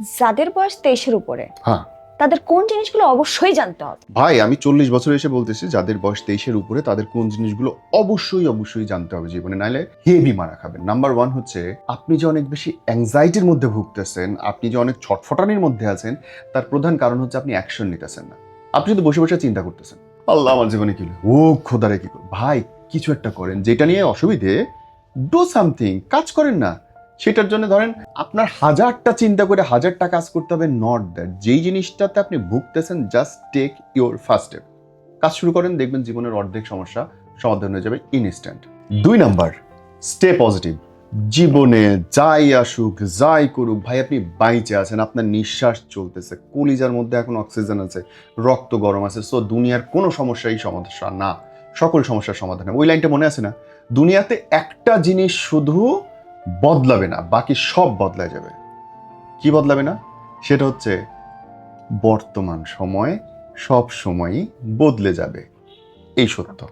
যাদের বয়স তেইশের উপরে হ্যাঁ। তাদের কোন জিনিসগুলো অবশ্যই জানতে হবে? ভাই আমি চল্লিশ বছর এসে বলতেছি যাদের বয়স তেইশের উপরে তাদের কোন জিনিসগুলো অবশ্যই অবশ্যই জানতে হবে জীবনে। নাইলে হেভি মারা খাবেন। নাম্বার ওয়ান হচ্ছে আপনি যে অনেক বেশি অ্যাংজাইটির মধ্যে ভুগতেছেন আপনি যে অনেক ছটফটানির মধ্যে আছেন তার প্রধান কারণ হচ্ছে আপনি অ্যাকশন নিতেছেন না। আপনি শুধু বসে বসে চিন্তা করতেছেন আল্লাহ আমার জীবনে কি ও খোদারে কি ভাই কিছু একটা করেন যেটা নিয়ে অসুবিধে ডু সামথিং কাজ করেন না। সেটার জন্য ধরেন আপনার হাজারটা চিন্তা করে হাজারটা কাজ করতে হবে নট দ্যাট যেই জিনিসটাতে আপনি ভুগতেছেন just take your first step কাজ শুরু করেন, দেখবেন জীবনের অর্ধেক সমস্যা সমাধান হয়ে যাবে ইনস্ট্যান্ট দুই নাম্বার স্টে পজিটিভ জীবনে যাই আসুক, যাই করুক, ভাই, আপনি বাইচে আছেন, আপনার নিঃশ্বাস চলতেছে, কলিজার মধ্যে এখন অক্সিজেন আছে, রক্ত গরম আছে সো দুনিয়ার কোনো সমস্যাই সমস্যা না, সকল সমস্যার সমাধান। ওই লাইনটা মনে আছে না? দুনিয়াতে একটা জিনিস শুধু বদলাবে না, বাকি সব বদলা যাবে। কি বদলাবে না? সেটা হচ্ছে বর্তমান সময় সব সময়ই বদলে যাবে। এই সত্য।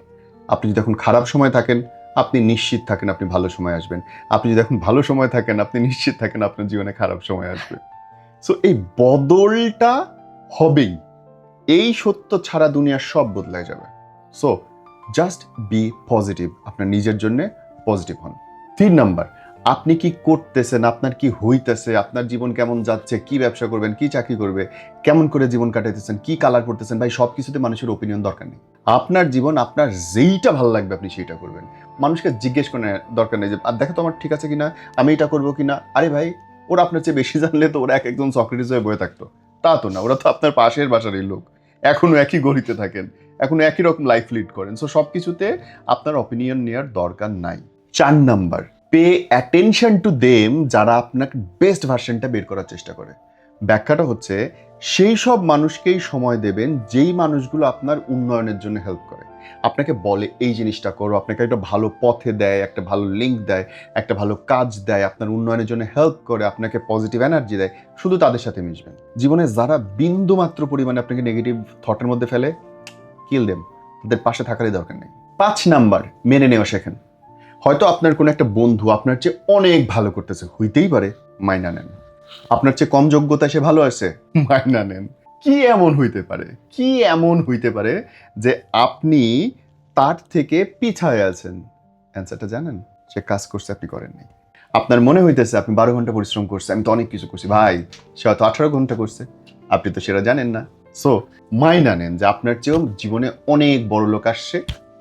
আপনি যদি এখন খারাপ সময় থাকেন, আপনি নিশ্চিত থাকেন আপনি ভালো সময় আসবেন। আপনি যদি এখন ভালো সময় থাকেন, আপনি নিশ্চিত থাকেন আপনার জীবনে খারাপ সময় আসবে। সো এই বদলটা হবেই। এই সত্য ছাড়া দুনিয়ার সব বদলায় যাবে। সো জাস্ট বি পজিটিভ আপনার নিজের জন্য পজিটিভ হন। তিন নাম্বার আপনি কি করতেছেন? আপনার কি হইতেছে? আপনার জীবন কেমন যাচ্ছে? কি ব্যবসা করবেন? কি চাকরি করবে? কেমন করে জীবন কাটাইতেছেন? কি কালার করতেছেন ভাই সব কিছুতে মানুষের ওপিনিয়ন দরকার নেই। আপনার জীবন, আপনার যেইটা ভালো লাগবে, আপনি সেইটা করবেন। মানুষকে জিজ্ঞেস করে দরকার নেই যে, আর দেখো তো আমার ঠিক আছে কিনা? আমি এটা করব কিনা? আরে ভাই, ওরা আপনার চেয়ে বেশি জানলে তো ওরা এক একজন সক্রেটিস হয়ে বয়ে থাকতো। তা তো না, ওরা তো আপনার পাশের বাসারই লোক। এখনও একই গড়িতে থাকেন। এখনও একই রকম লাইফ লিড করেন। সো সব কিছুতে আপনার অপিনিয়ন নেওয়ার দরকার নাই। চার number pay attention to them যারা আপনাকে বেস্ট ভার্সনটা বের করার চেষ্টা করে। ব্যাখ্যাটা হচ্ছে, সেই সব মানুষকেই সময় দেবেন যেই মানুষগুলো আপনার উন্নয়নের জন্য হেল্প করে। আপনাকে বলে, এই জিনিসটা করো। আপনাকে একটা ভালো পথে দেয়, একটা ভালো লিঙ্ক দেয়, একটা ভালো কাজ দেয়, আপনার উন্নয়নের জন্য হেল্প করে, আপনাকে পজিটিভ এনার্জি দেয়। শুধু তাদের সাথে মিশবেন। জীবনে যারা বিন্দু মাত্র পরিমাণে আপনাকে নেগেটিভ থটের মধ্যে ফেলে কিল দেম তাদের পাশে থাকারই দরকার নেই। পাঁচ নাম্বার, মেনে নেওয়া শেখেন। হয়তো আপনার কোনো একটা বন্ধু আপনার চেয়ে অনেক ভালো করতেছে, হইতেই পারে, মাইনা নেন। আপনার চেয়ে কম যোগ্যতা সে ভালো আছে, মাইনা নেন। কি এমন হইতে পারে, কি এমন হইতে পারে যে আপনি তার থেকে পিছায় আছেন? অ্যান্সারটা জানেন? সে কাজ করছে, আপনি করেননি আপনার মনে হইতেছে, আপনি বারো ঘণ্টা পরিশ্রম করছে আমি তো অনেক কিছু করছি। ভাই, সে হয়তো আঠারো ঘণ্টা করছে। আপনি তো সেটা জানেন না। সো মাইনা নেন যে আপনার চেয়েও জীবনে অনেক বড় লোক আসছে,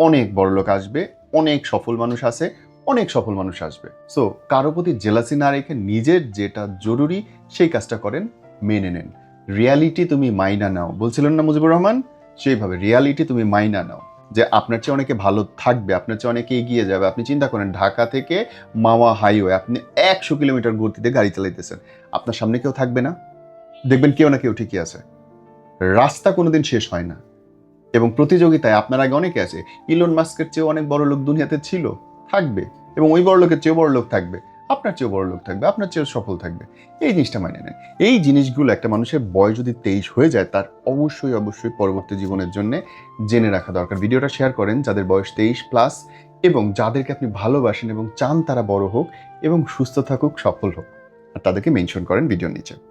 অনেক বড় লোক আসবে অনেক সফল মানুষ আছে, অনেক সফল মানুষ আসবে। সো কারও প্রতি জেলাসি না রেখে নিজের যেটা জরুরি সেই কাজটা করেন, মেনে নেন। রিয়ালিটি তুমি মাইনা নাও। বলছিলেন না মুজিবুর রহমান? সেইভাবে রিয়ালিটি তুমি মাইনা নাও। যে আপনার চেয়ে অনেকে ভালো থাকবে, আপনার চেয়ে অনেকে এগিয়ে যাবে। আপনি চিন্তা করেন, ঢাকা থেকে মাওয়া হাইওয়ে, আপনি একশো কিলোমিটার গতিতে গাড়ি চালাইতেছেন। আপনার সামনে কেউ থাকবে না? দেখবেন কেউ না কেউ ঠিকই আছে। রাস্তা কোনোদিন শেষ হয় না। এবং প্রতিযোগিতায় আপনার আগে অনেকে আছে। ইলন মাস্কের চেয়েও অনেক বড় লোক দুনিয়াতে ছিল, থাকবে। এবং ওই বড় লোকের চেয়েও বড় লোক থাকবে। আপনার চেয়েও বড় লোক থাকবে, আপনার চেয়েও সফল থাকবে। এই জিনিসটা মানে নেন। এই জিনিসগুলো একটা মানুষের বয়স যদি তেইশ হয়ে যায়, তার অবশ্যই অবশ্যই পরবর্তী জীবনের জন্য জেনে রাখা দরকার। ভিডিওটা শেয়ার করেন যাদের বয়স তেইশ প্লাস এবং যাদেরকে আপনি ভালোবাসেন এবং চান তারা বড় হোক এবং সুস্থ থাকুক, সফল হোক। আর তাদেরকে মেনশন করেন ভিডিওর নিচে।